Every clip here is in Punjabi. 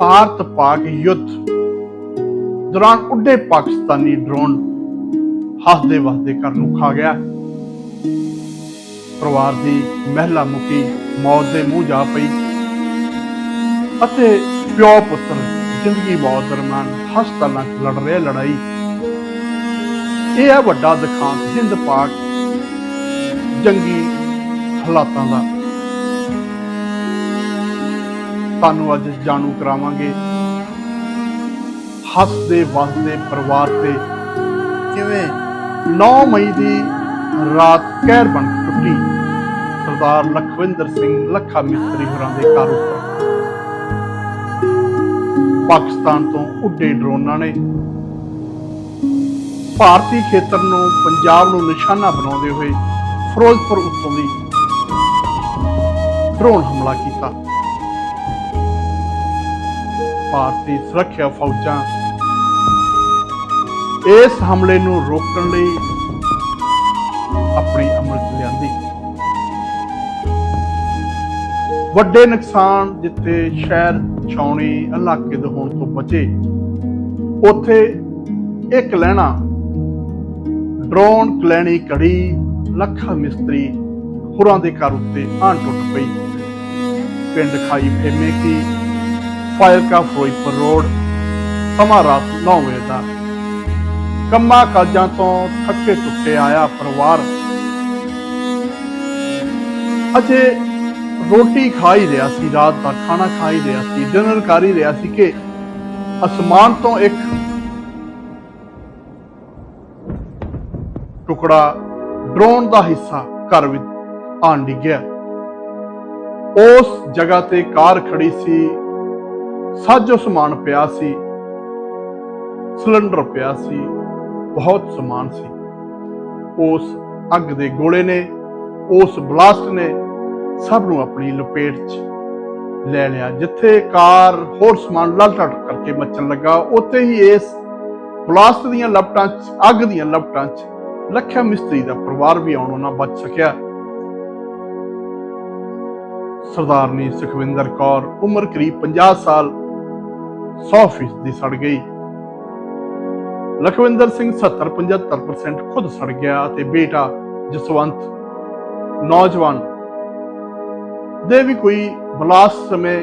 ਭਾਰਤ ਪਾਕ ਯੁੱਧ। ਦੌਰਾਨ ਉੱਡੇ ਪਾਕਿਸਤਾਨੀ ਡਰੋਨ ਹੱਸਦੇ ਵਸਦੇ ਘਰ ਨੂੰ ਖਾ ਗਿਆ। ਪਰਿਵਾਰ ਦੀ ਮਹਿਲਾ ਮੁਖੀ ਮੌਤ ਦੇ ਮੂੰਹ ਜਾ ਪਈ ਅਤੇ ਪਿਓ ਪੁੱਤਰ ਜ਼ਿੰਦਗੀ ਮੌਤ ਦਰਮਿਆਨ ਹਸਪਤਾਲਾਂ 'ਚ ਲੜ ਰਹੇ ਲੜਾਈ। ਇਹ ਹੈ ਵੱਡਾ ਦਿਖਾਂਤ ਹਿੰਦ ਪਾਕ ਜੰਗੀ ਹਾਲਾਤਾਂ ਦਾ। ਤੁਹਾਨੂੰ ਅੱਜ ਜਾਣੂ ਕਰਾਵਾਂਗੇ। ਹੱਸਦੇ ਵਸਦੇ ਪਰਿਵਾਰ ਤੇ ਕਿਵੇਂ? 9 ਮਈ ਦੀ ਰਾਤ ਕਹਿਰ ਬਣ ਟੁੱਟੀ। ਸਰਦਾਰ ਲਖਵਿੰਦਰ ਸਿੰਘ ਲੱਖਾ ਮਿਸਤਰੀ ਹੋਰਾਂ ਦੇ ਘਰ ਉੱਪਰ ਪਾਕਿਸਤਾਨ ਤੋਂ ਉੱਡੇ ਡਰੋਨਾਂ ਨੇ। ਭਾਰਤੀ ਖੇਤਰ ਨੂੰ ਪੰਜਾਬ ਨੂੰ ਨਿਸ਼ਾਨਾ ਬਣਾਉਂਦੇ ਹੋਏ ਫਿਰੋਜ਼ਪੁਰ ਉੱਤੋਂ ਦੀ ਡਰੋਨ ਹਮਲਾ ਕੀਤਾ। ਭਾਰਤੀ ਸੁਰੱਖਿਆ ਫੌਜਾਂ ਇਸ ਹਮਲੇ ਨੂੰ ਰੋਕਣ ਲਈ ਆਪਣੀ ਅਮਲ ਲਿਆਂਦੀ। ਵੱਡੇ ਨੁਕਸਾਨ ਜਿੱਥੇ ਸ਼ਹਿਰ, ਛਾਉਣੀ ਇਲਾਕੇ ਦੇ ਹੋਣ ਤੋਂ ਬਚੇ, ਉੱਥੇ ਇੱਕ ਲੈਣਾ, ਡਰੋਨ ਕਲੈਣੀ ਕੜੀ ਲੱਖਾਂ ਮਿਸਤਰੀ ਹੋਰਾਂ ਦੇ ਘਰ ਉੱਤੇ ਆਣ ਟੁੱਟ ਪਈ। ਪਿੰਡ ਖਾਈ ਫੇਮੇ ਕੀ ਫਾਇਰ ਫਿਰੋਜ਼ਪੁਰ ਰੋਡ, ਸਮਾਂ ਰਾਤ 9 ਵਜੇ ਦਾ। ਕੰਮਾਂ ਕਾਜਾਂ ਤੋਂ ਥੱਕੇ ਟੁੱਟੇ ਆਇਆ ਪਰਿਵਾਰ। ਅਜੇ ਰੋਟੀ ਖਾ ਹੀ ਰਿਹਾ ਸੀ, ਰਾਤ ਦਾ ਖਾਣਾ ਖਾ ਹੀ ਰਿਹਾ ਸੀ ਡਿਨਰ ਕਰ ਹੀ ਰਿਹਾ ਸੀ ਕਿ ਅਸਮਾਨ ਤੋਂ ਇੱਕ ਟੁਕੜਾ ਡਰੋਨ ਦਾ ਹਿੱਸਾ ਘਰ ਵਿੱਚ ਆਣ ਡਿੱਗਿਆ। ਉਸ ਜਗ੍ਹਾ ਤੇ ਕਾਰ ਖੜੀ ਸੀ ਸਾਜੋ ਸਮਾਨ ਪਿਆ ਸੀ, ਸਿਲੰਡਰ ਪਿਆ ਸੀ, ਬਹੁਤ ਸਮਾਨ ਸੀ। ਉਸ ਅੱਗ ਦੇ ਗੋਲੇ ਨੇ, ਉਸ ਬਲਾਸਟ ਨੇ ਸਭ ਨੂੰ ਆਪਣੀ ਲਪੇਟ 'ਚ ਲੈ ਲਿਆ। ਜਿੱਥੇ ਕਾਰ ਹੋਰ ਸਮਾਨ ਲਲਟਟ ਕਰਕੇ ਮੱਚਣ ਲੱਗਾ, ਉੱਥੇ ਹੀ ਇਸ ਬਲਾਸਟ ਦੀਆਂ ਲਪਟਾਂ 'ਚ, ਅੱਗ ਦੀਆਂ ਲਪਟਾਂ 'ਚ ਲੱਖਿਆ ਮਿਸਤਰੀ ਦਾ ਪਰਿਵਾਰ ਵੀ ਆਉਣੋਂ ਨਾ ਬਚ ਸਕਿਆ। ਸਰਦਾਰਨੀ ਸੁਖਵਿੰਦਰ ਕੌਰ, ਉਮਰ ਕਰੀਬ 50 ਸਾਲ 100 ਫੀਸਦੀ ਸੜ ਗਈ। ਲਖਵਿੰਦਰ ਸਿੰਘ 70 75% ਖੁਦ ਸੜ ਗਿਆ ਤੇ ਬੇਟਾ ਜਸਵੰਤ, ਨੌਜਵਾਨ। ਦੇ ਵੀ ਕੋਈ ਬਲਾਸਟ ਸਮੇਂ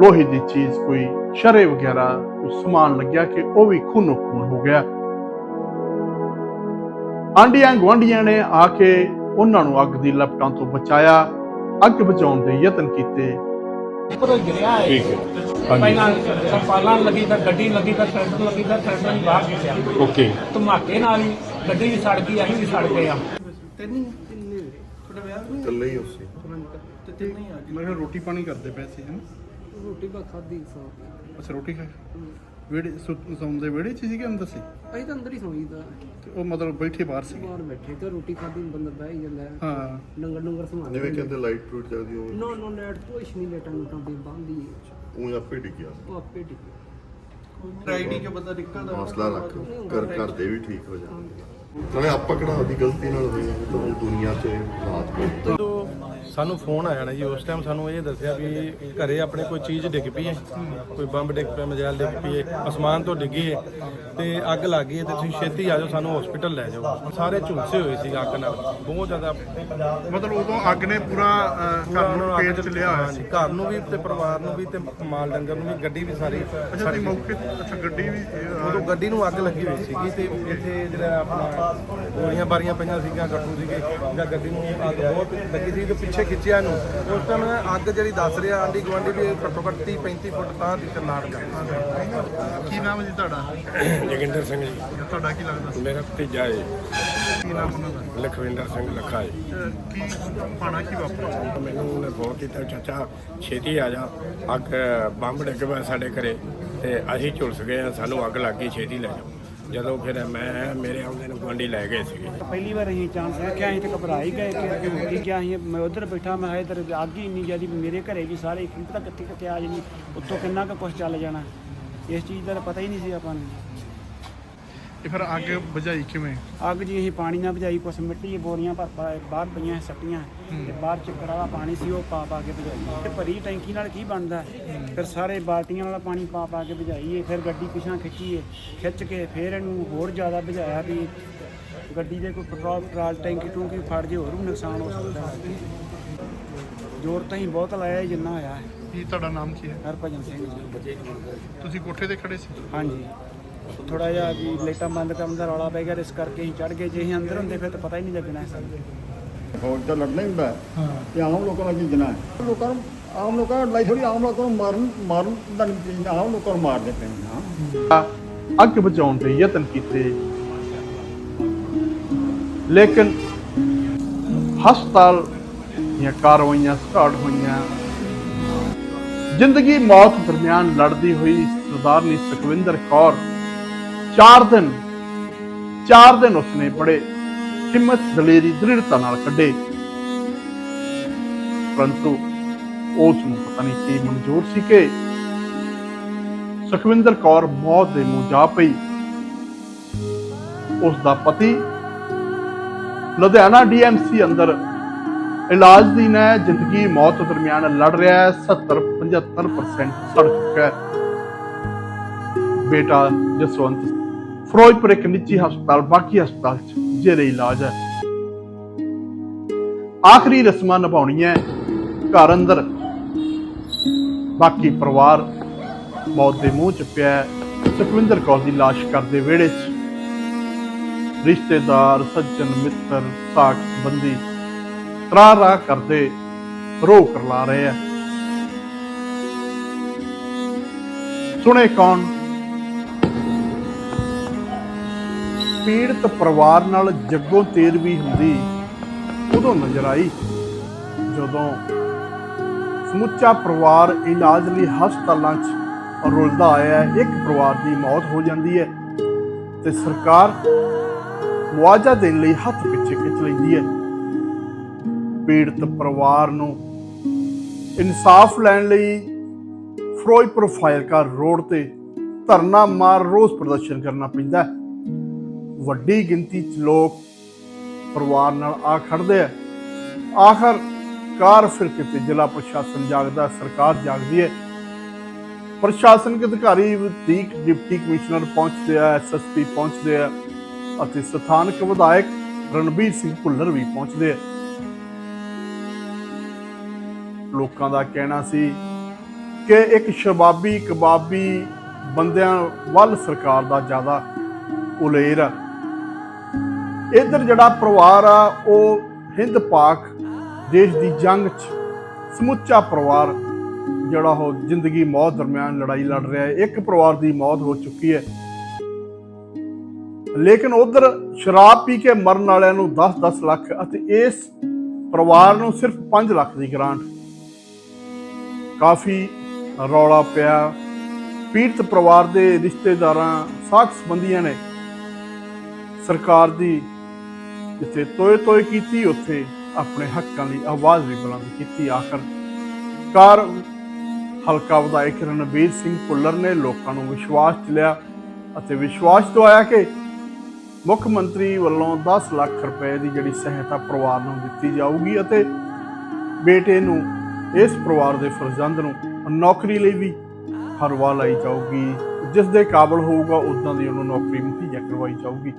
ਲੋਹੇ ਦੀ ਚੀਜ਼, ਕੋਈ ਸ਼ਰੇ ਵਗੈਰਾ, ਕੋਈ ਸਮਾਨ ਲੱਗਿਆ ਕਿ ਉਹ ਵੀ ਖੂਨੋ ਖੂਨ ਹੋ ਗਿਆ। ਆਂਡੀਆਂ ਗੁਆਂਢੀਆਂ ਨੇ ਆ ਕੇ ਉਹਨਾਂ ਨੂੰ ਅੱਗ ਦੀ ਲਪਟਾਂ ਤੋਂ ਬਚਾਇਆ, ਅੱਗ ਬਚਾਉਣ ਦੇ ਯਤਨ ਕੀਤੇ। ਉੱਪਰ ਗਿਰਿਆ ਹੈ। ਠੀਕ ਹੈ। ਪਹਿਲਾਂ ਸਰਪਾਲਾਂ ਲੱਗੀ ਤਾਂ ਗੱਡੀ ਲੱਗੀ ਤਾਂ ਟਰੈਕਟਰ ਲੱਗੀ ਤਾਂ ਟਰੈਕਟਰ ਵੀ ਬਾਹਰ ਗਿਆ ਓਕੇ। ਧਮਾਕੇ ਨਾਲ ਹੀ ਗੱਡੀ ਵੀ ਸੜ ਗਈ ਅਸੀਂ ਵੀ ਸੜ ਗਏ ਆ? ਇਕੱਲੇ ਹੀ ਉਸੇ। ਮੈਂ ਕਿਹਾ ਰੋਟੀ ਪਾਣੀ ਕਰਦੇ ਪਏ ਸੀ ਹਨ ਰੋਟੀ ਬਾ ਖਾਦੀ ਸੌ ਅੱਛਾ ਰੋਟੀ ਖਾ ਵੇੜੇ ਸੌਂਦੇ ਵੇੜੇ ਚ ਸੀਗੇ ਅੰਦਰ ਸੀ? ਅਸੀਂ ਤਾਂ ਅੰਦਰ ਹੀ ਸੌਈਦਾ ਤੇ। ਉਹ ਮਤਲਬ ਬੈਠੇ ਬਾਹਰ ਸੀ ਬਾਹਰ ਬੈਠੇ ਤੇ ਰੋਟੀ ਖਾਦੀ ਬੰਦਾ ਬਹਿ ਹੀ ਜਾਂਦਾ। ਹੈ। ਹਾਂ ਲੰਗਰ ਲੰਗਰ ਸਮਾਨ ਜਿਵੇਂ ਕਹਿੰਦੇ ਲਾਈਟ ਟੂਟ ਜਾਂਦੀ ਉਹ ਨੋ ਨੋ ਨੈਟ ਕੁਛ ਨਹੀਂ ਲੇਟਾਂ ਲੁਟਾਂ ਦੀ ਬੰਦੀ ਉਹ ਆਪੇ ਡਿੱਗਿਆ ਉਹ ਆਪੇ ਡਿੱਗੀ ਆਈਡੀ ਚ ਬੰਦਾ ਨਿਕਲਦਾ ਹੌਸਲਾ ਰੱਖ। ਘਰ ਘਰ ਦੇ ਵੀ ਠੀਕ ਹੋ ਜਾਣਗੇ ਨਾਲੇ ਆਪਾਂ ਕਿਹੜਾ ਉਹਦੀ ਗਲਤੀ ਨਾਲ ਹੋਈ ਹੈ ਤਾਂ ਦੁਨੀਆ ਤੇ ਰਾਤ ਪਈ ਜਦੋਂ ਸਾਨੂੰ ਫੋਨ ਆਇਆ ਨਾ ਜੀ ਉਸ ਟਾਈਮ ਸਾਨੂੰ ਇਹ ਦੱਸਿਆ ਵੀ ਘਰੇ ਆਪਣੇ ਕੋਈ ਚੀਜ਼ ਡਿੱਗ ਪਈ ਹੈ ਕੋਈ ਬੰਬ ਡਿੱਗ ਪਿਆ ਮਜਾਲ ਡਿੱਗ ਪਈ ਹੈ ਅਸਮਾਨ ਤੋਂ ਡਿੱਗੀ ਹੈ ਤੇ ਅੱਗ ਲੱਗ ਗਈ ਹੈ ਤੇ ਤੁਸੀਂ ਛੇਤੀ ਆ ਜਾਓ ਸਾਨੂੰ ਹਸਪੀਟਲ ਲੈ ਜਾਓ। ਸਾਰੇ ਝੁਲਸੇ ਹੋਏ ਸੀ ਅੱਗ ਨਾਲ ਬਹੁਤ ਜ਼ਿਆਦਾ ਮਤਲਬ ਉਦੋਂ ਅੱਗ ਨੇ ਪੂਰਾ ਅਹ, ਘਰ ਨੂੰ ਪੇਟ ਚ ਲਿਆ ਹੋਇਆ ਸੀ। ਘਰ ਨੂੰ ਵੀ ਤੇ ਪਰਿਵਾਰ ਨੂੰ ਵੀ ਤੇ ਮਾਲ ਡੰਗਰ ਨੂੰ ਵੀ ਗੱਡੀ ਵੀ ਸਾਰੀ ਅੱਛਾ ਤੇ ਮੌਕੇ ਤੇ- ਅੱਛਾ ਗੱਡੀ ਵੀ ਇਹ, ਉਦੋਂ ਗੱਡੀ ਨੂੰ ਅੱਗ ਲੱਗੀ ਹੋਈ ਸੀਗੀ ਤੇ ਇੱਥੇ ਜਿਹੜਾ ਆਪਣਾ ਗੋਲੀਆਂ ਬਾਰੀਆਂ ਪਈਆਂ ਸੀਗੀਆਂ ਗੱਟੂ ਸੀਗੇ ਜਾਂ ਗੱਡੀ ਨੂੰ ਅੱਗ ਬਹੁਤ ਲੱਗੀ ਸੀ ਤੇ ਪਿੱਛੇ ਖਿੱਚਿਆ ਇਹਨੂੰ। ਉਸ ਟਾਈਮ ਅੱਗ ਜਿਹੜੀ ਦੱਸ ਰਿਹਾ ਆਂਡੀ ਗਵਾਂਡੀ ਵੀ ਘੱਟੋ ਘੱਟ 30 35 ਫੁੱਟ ਤਾਂ ਦੀ ਲਾੜ ਜਾਂਦਾ ਕੀ ਨਾਮ ਹੈ ਜੀ ਤੁਹਾਡਾ? ਜਗਿੰਦਰ ਸਿੰਘ ਜੀ। ਤੁਹਾਡਾ ਕੀ ਲੱਗਦਾ? ਮੇਰਾ ਭਤੀਜਾ ਹੈ। ਕੀ ਨਾਮ ਉਹਨਾਂ ਦਾ? ਲਖਵਿੰਦਰ ਸਿੰਘ ਲੱਖਾ ਹੈ। ਕੀ ਪਾਣਾ ਕੀ ਵਾਪਰਿਆ? ਮੈਨੂੰ ਉਹਨੇ ਫੋਨ ਕੀਤਾ ਚਾਚਾ ਛੇਤੀ ਆ ਜਾ। ਅੱਗ ਬੰਬ ਡਿੱਗ ਪਿਆ ਸਾਡੇ ਘਰੇ ਤੇ ਅਸੀਂ ਝੁਲਸ ਗਏ ਆ ਸਾਨੂੰ ਅੱਗ ਲੱਗ ਗਈ ਛੇਤੀ ਲੈ ਜਾਓ ਜਦੋਂ ਫਿਰ ਮੈਂ ਮੇਰੇ ਆਉਂਦੇ ਨੂੰ ਗੁਆਂਢੀ ਲੈ ਗਏ ਸੀਗੇ। ਪਹਿਲੀ ਵਾਰ ਅਸੀਂ ਚਾਂਸ ਰੱਖਿਆ ਅਸੀਂ ਤੇ ਘਬਰਾ ਹੀ ਗਏ ਕਿ ਅੱਗੇ ਹੋ ਅਸੀਂ ਮੈਂ ਉਧਰ ਬੈਠਾ, ਮੈਂ ਇਧਰ ਅੱਗ ਹੀ ਇੰਨੀ ਜ਼ਿਆਦੀ ਮੇਰੇ ਘਰੇ ਵੀ ਸਾਰੇ ਕੀ ਪਤਾ ਕਿੱਥੇ ਕਿੱਥੇ ਆ ਜਾਣੀ, ਉੱਤੋਂ ਕਿੰਨਾ ਕੁ ਕੁਛ ਚੱਲ ਜਾਣਾ। ਇਸ ਚੀਜ਼ ਦਾ ਪਤਾ ਹੀ ਨਹੀਂ ਸੀ ਆਪਾਂ ਨੂੰ। ਇਹ ਫਿਰ ਅੱਗ ਬੁਝਾਈ ਕਿਵੇਂ? ਅੱਗ ਜੀ ਅਸੀਂ ਪਾਣੀ ਨਾਲ ਬੁਝਾਈ ਕੁਛ ਮਿੱਟੀ ਦੀਆਂ ਬੋਰੀਆਂ ਭਰ ਭਰ ਬਾਹਰ ਪਈਆਂ ਸੱਟੀਆਂ ਤੇ ਬਾਹਰ ਚੱਕਰ ਵਾਲਾ ਪਾਣੀ ਸੀ ਉਹ ਪਾ ਪਾ ਕੇ ਬੁਝਾਈ। ਤੇ ਭਰੀ ਟੈਂਕੀ ਨਾਲ ਕੀ ਬਣਦਾ? ਫਿਰ ਸਾਰੇ ਬਾਲਟੀਆਂ ਵਾਲਾ ਪਾਣੀ ਪਾ ਪਾ ਕੇ ਬੁਝਾਈਏ ਫਿਰ ਗੱਡੀ ਪਿਛਾਂ ਖਿੱਚੀਏ ਖਿੱਚ ਕੇ ਫਿਰ ਇਹਨੂੰ ਹੋਰ ਜ਼ਿਆਦਾ ਬੁਝਾਇਆ ਵੀ ਗੱਡੀ ਦੇ ਕੋਈ ਪੈਟਰੋਲ ਪੈਟਰੋਲ ਟੈਂਕੀ ਟੂੰਕੀ ਫੜ ਜੇ ਹੋਰ ਵੀ ਨੁਕਸਾਨ ਹੋ ਸਕਦਾ ਜ਼ੋਰ ਤਾਂ ਹੀ ਬਹੁਤ ਲਾਇਆ ਜਿੰਨਾ ਹੋਇਆ। ਕੀ ਤੁਹਾਡਾ ਨਾਮ ਕੀ ਹੈ? ਹਰਭਜਨ ਸਿੰਘ ਜੀ। ਤੁਸੀਂ ਕੋਠੇ ਤੇ ਖੜੇ ਸੀ? ਹਾਂਜੀ। ਥੋੜਾ ਜਿਹਾ ਵੀ ਲਾਈਟਾਂ ਬੰਦ ਕਰਨ ਦਾ ਰੌਲਾ ਪੈ ਗਿਆ ਤੇ ਇਸ ਕਰਕੇ ਅਸੀਂ ਚੜ ਗਏ। ਜੇ ਅਸੀਂ ਅੰਦਰ ਹੁੰਦੇ ਫਿਰ ਤਾਂ ਪਤਾ ਹੀ ਨਹੀਂ ਲੱਗਣਾ ਸਾਨੂੰ। ਫੌਜ ਤਾਂ ਲੜਨਾ ਹੀ ਹੁੰਦਾ ਹੈ। ਤੇ ਆਮ ਲੋਕਾਂ ਨਾਲ ਕੀ ਜਨਾ ਹੈ? ਲੋਕਾਂ ਨੂੰ ਆਮ ਲੋਕਾਂ ਨਾਲ ਲੜਾਈ ਥੋੜੀ ਆਮ ਲੋਕਾਂ ਨੂੰ ਮਾਰਨ ਮਾਰਨ ਦਾ ਨਹੀਂ ਚਾਹੀਦਾ, ਆਮ ਲੋਕਾਂ ਨੂੰ ਮਾਰਦੇ ਪਏ ਨੇ ਹਾਂ। ਅੱਗ ਬੁਝਾਉਣ ਦੇ ਯਤਨ ਕੀਤੇ। ਲੇਕਿਨ ਹਸਪਤਾਲ ਦੀਆਂ ਕਾਰਵਾਈਆਂ ਸਟਾਰਟ ਹੋਈਆਂ। ਜ਼ਿੰਦਗੀ ਮੌਤ ਦਰਮਿਆਨ ਲੜਦੀ ਹੋਈ ਸਰਦਾਰਨੀ ਸੁਖਵਿੰਦਰ ਕੌਰ ਚਾਰ ਦਿਨ ਚਾਰ ਦਿਨ ਉਸਨੇ ਬੜੇ ਹਿੰਮਤ, ਦਲੇਰੀ, ਦ੍ਰਿੜਤਾ ਨਾਲ ਕੱਢੇ। ਪਰੰਤੂ ਉਸ ਨੂੰ ਪਤਾ ਨਹੀਂ ਕੀ ਮਨਜ਼ੂਰ ਸੀ ਕਿ ਸੁਖਵਿੰਦਰ ਕੌਰ ਮੌਤ ਦੇ ਮੂੰਹ ਜਾ ਪਈ। ਉਸ ਦਾ ਪਤੀ ਲੁਧਿਆਣਾ ਡੀਐਮਸੀ ਅੰਦਰ ਇਲਾਜ ਦੀ ਹੈ ਜ਼ਿੰਦਗੀ ਮੌਤ ਦਰਮਿਆਨ ਲੜ ਰਿਹਾ ਹੈ 70 75% ਸੜ ਚੁੱਕਾ ਹੈ। ਬੇਟਾ ਜਸਵੰਤ ਫਿਰੋਜ਼ਪੁਰ ਇੱਕ ਨਿੱਜੀ ਹਸਪਤਾਲ ਬਾਕੀ ਹਸਪਤਾਲ ਚ ਜਿਹੜੇ ਇਲਾਜ ਹੈ ਆਖਰੀ ਰਸਮਾਂ ਨਿਭਾਉਣੀਆਂ ਘਰ ਅੰਦਰ ਬਾਕੀ ਪਰਿਵਾਰ ਮੌਤ ਦੇ ਮੂੰਹ ਚ ਪਿਆ ਸੁਖਵਿੰਦਰ ਕੌਰ ਦੀ ਲਾਸ਼ ਕਰਦੇ ਵਿਹੜੇ 'ਚ ਰਿਸ਼ਤੇਦਾਰ ਸੱਜਣ ਮਿੱਤਰ ਸਾਕ ਬੰਦੀ ਤਰਾ ਰਾ ਕਰਦੇ ਰੋਹ ਕਰਲਾ ਰਹੇ ਆ ਸੁਣੇ ਕੌਣ ਪੀੜਤ ਪਰਿਵਾਰ ਨਾਲ ਜੱਗੋ ਤੇਰ ਵੀ ਹੁੰਦੀ ਉਦੋਂ ਨਜ਼ਰ ਆਈ ਜਦੋਂ ਸਮੁੱਚਾ ਪਰਿਵਾਰ ਇਲਾਜ ਲਈ ਹਸਪਤਾਲਾਂ 'ਚ ਰੁਲਦਾ ਆਇਆ ਹੈ। ਇੱਕ ਪਰਿਵਾਰ ਦੀ ਮੌਤ ਹੋ ਜਾਂਦੀ ਹੈ ਤੇ ਸਰਕਾਰ ਮੁਆਵਜ਼ਾ ਦੇਣ ਲਈ ਹੱਥ ਪਿੱਛੇ ਖਿੱਚ ਲੈਂਦੀ ਹੈ। ਪੀੜਤ ਪਰਿਵਾਰ ਨੂੰ ਇਨਸਾਫ ਲੈਣ ਲਈ ਫਿਰੋਜ਼ਪੁਰ ਫਾਇਰਕਾਰ ਰੋਡ ਤੇ ਧਰਨਾ ਮਾਰ ਰੋਸ ਪ੍ਰਦਰਸ਼ਨ ਕਰਨਾ ਪੈਂਦਾ ਹੈ। ਵੱਡੀ ਗਿਣਤੀ 'ਚ ਲੋਕ ਪਰਿਵਾਰ ਨਾਲ ਆ ਖੜਦੇ ਆ। ਆਖਰ ਕਾਰ ਫਿਰ ਕਿਤੇ ਜ਼ਿਲ੍ਹਾ ਪ੍ਰਸ਼ਾਸਨ ਜਾਗਦਾ ਸਰਕਾਰ ਜਾਗਦੀ ਹੈ। ਪ੍ਰਸ਼ਾਸਨਿਕ ਅਧਿਕਾਰੀ, ਵਧੀਕ ਡਿਪਟੀ ਕਮਿਸ਼ਨਰ ਪਹੁੰਚਦੇ ਆ ਐਸਐਸਪੀ ਪਹੁੰਚਦੇ ਆ ਅਤੇ ਸਥਾਨਕ ਵਿਧਾਇਕ ਰਣਬੀਰ ਸਿੰਘ ਭੁੱਲਰ ਵੀ ਪਹੁੰਚਦੇ ਆ। ਲੋਕਾਂ ਦਾ ਕਹਿਣਾ ਸੀ ਕਿ ਇੱਕ ਸ਼ਬਾਬੀ ਕਬਾਬੀ ਬੰਦਿਆਂ ਵੱਲ ਸਰਕਾਰ ਦਾ ਜ਼ਿਆਦਾ ਉਲੇਰ ਆ। ਇੱਧਰ ਜਿਹੜਾ ਪਰਿਵਾਰ ਆ, ਉਹ ਹਿੰਦ ਪਾਕ ਦੇਸ਼ ਦੀ ਜੰਗ 'ਚ ਸਮੁੱਚਾ ਪਰਿਵਾਰ ਜਿਹੜਾ ਉਹ ਜ਼ਿੰਦਗੀ ਮੌਤ ਦਰਮਿਆਨ ਲੜਾਈ ਲੜ ਰਿਹਾ ਹੈ। ਇੱਕ ਪਰਿਵਾਰ ਦੀ ਮੌਤ ਹੋ ਚੁੱਕੀ ਹੈ। ਲੇਕਿਨ ਉਧਰ ਸ਼ਰਾਬ ਪੀ ਕੇ ਮਰਨ ਵਾਲਿਆਂ ਨੂੰ 10-10 ਲੱਖ ਅਤੇ ਇਸ ਪਰਿਵਾਰ ਨੂੰ ਸਿਰਫ 5 ਲੱਖ ਦੀ ਗ੍ਰਾਂਟ ਕਾਫੀ ਰੌਲਾ ਪਿਆ। ਪੀੜਤ ਪਰਿਵਾਰ ਦੇ ਰਿਸ਼ਤੇਦਾਰਾਂ, ਸਾਖ ਸੰਬੰਧੀਆਂ ਨੇ ਸਰਕਾਰ ਦੀ ਜਿੱਥੇ ਤੋਏ ਤੋਏ ਕੀਤੀ, ਉੱਥੇ ਆਪਣੇ ਹੱਕਾਂ ਲਈ ਆਵਾਜ਼ ਵੀ ਬੁਲੰਦ ਕੀਤੀ ਆਖਰ। ਕਾਰ ਹਲਕਾ ਵਿਧਾਇਕ ਰਣਬੀਰ ਸਿੰਘ ਭੁੱਲਰ ਨੇ ਲੋਕਾਂ ਨੂੰ ਵਿਸ਼ਵਾਸ ਚ ਲਿਆ ਅਤੇ ਵਿਸ਼ਵਾਸ ਦਵਾਇਆ ਕਿ ਮੁੱਖ ਮੰਤਰੀ ਵੱਲੋਂ 10 ਲੱਖ ਰੁਪਏ ਦੀ ਜਿਹੜੀ ਸਹਾਇਤਾ ਪਰਿਵਾਰ ਨੂੰ ਦਿੱਤੀ ਜਾਊਗੀ ਅਤੇ ਬੇਟੇ ਨੂੰ ਇਸ ਪਰਿਵਾਰ ਦੇ ਫਰਜ਼ੰਦ ਨੂੰ ਨੌਕਰੀ ਲਈ ਵੀ ਹਰਵਾ ਲਾਈ ਜਾਊਗੀ। ਜਿਸ ਦੇ ਕਾਬਲ ਹੋਊਗਾ ਉਦਾਂ ਦੀ ਉਹਨੂੰ ਨੌਕਰੀ ਮੁਹੱਈਆ ਕਰਵਾਈ ਜਾਊਗੀ।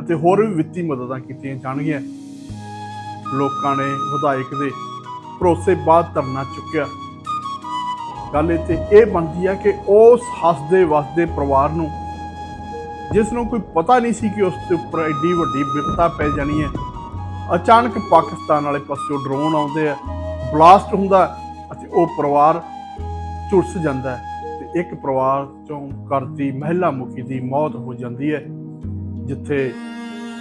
ਅਤੇ ਹੋਰ ਵੀ ਵਿੱਤੀ ਮਦਦਾਂ ਕੀਤੀਆਂ ਜਾਣਗੀਆਂ। ਲੋਕਾਂ ਨੇ ਵਿਧਾਇਕ ਦੇ ਭਰੋਸੇ ਬਾਅਦ ਧਰਨਾ ਚੁੱਕਿਆ। ਗੱਲ ਇੱਥੇ ਇਹ ਬਣਦੀ ਹੈ ਕਿ ਉਸ ਹੱਸਦੇ ਵਸਦੇ ਪਰਿਵਾਰ ਨੂੰ, ਜਿਸ ਨੂੰ ਕੋਈ ਪਤਾ ਨਹੀਂ ਸੀ ਕਿ ਉਸ ਦੇ ਉੱਪਰ ਐਡੀ ਵੱਡੀ ਵਿਪਤਾ ਪੈ ਜਾਣੀ ਹੈ। ਅਚਾਨਕ ਪਾਕਿਸਤਾਨ ਵਾਲੇ ਪਾਸਿਓਂ ਡਰੋਨ ਆਉਂਦੇ ਆ, ਬਲਾਸਟ ਹੁੰਦਾ ਅਤੇ ਉਹ ਪਰਿਵਾਰ ਝੁਲਸ ਜਾਂਦਾ ਹੈ ਤੇ ਇੱਕ ਪਰਿਵਾਰ ਚੋਂ ਕਰਦੀ ਮਹਿਲਾ ਮੁਖੀ ਦੀ ਮੌਤ ਹੋ ਜਾਂਦੀ ਹੈ। ਜਿੱਥੇ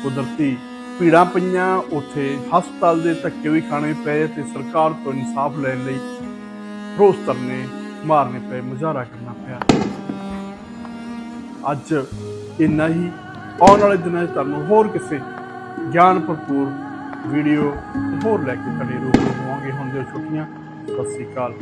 ਕੁਦਰਤੀ ਭੀੜਾਂ ਪਈਆਂ, ਉੱਥੇ ਹਸਪਤਾਲ ਦੇ ਧੱਕੇ ਵੀ ਖਾਣੇ ਪਏ ਤੇ ਸਰਕਾਰ ਤੋਂ ਇਨਸਾਫ ਲੈਣ ਲਈ ਰੋਸ ਧਰਨੇ ਮਾਰਨੇ ਪਏ, ਮੁਜ਼ਾਹਰਾ ਕਰਨਾ ਪਿਆ। ਅੱਜ ਇੰਨਾ ਹੀ। ਆਉਣ ਵਾਲੇ ਦਿਨਾਂ 'ਚ ਤੁਹਾਨੂੰ ਹੋਰ ਕਿਸੇ ਗਿਆਨ ਭਰਪੂਰ ਵੀਡੀਓ ਹੋਰ ਲੈ ਕੇ ਤੁਹਾਡੇ ਰੂਬਰੂ ਹੋਵਾਂਗੇ। ਹੁਣ ਦੇ ਛੁੱਟੀਆਂ। ਸਤਿ ਸ੍ਰੀ ਅਕਾਲ।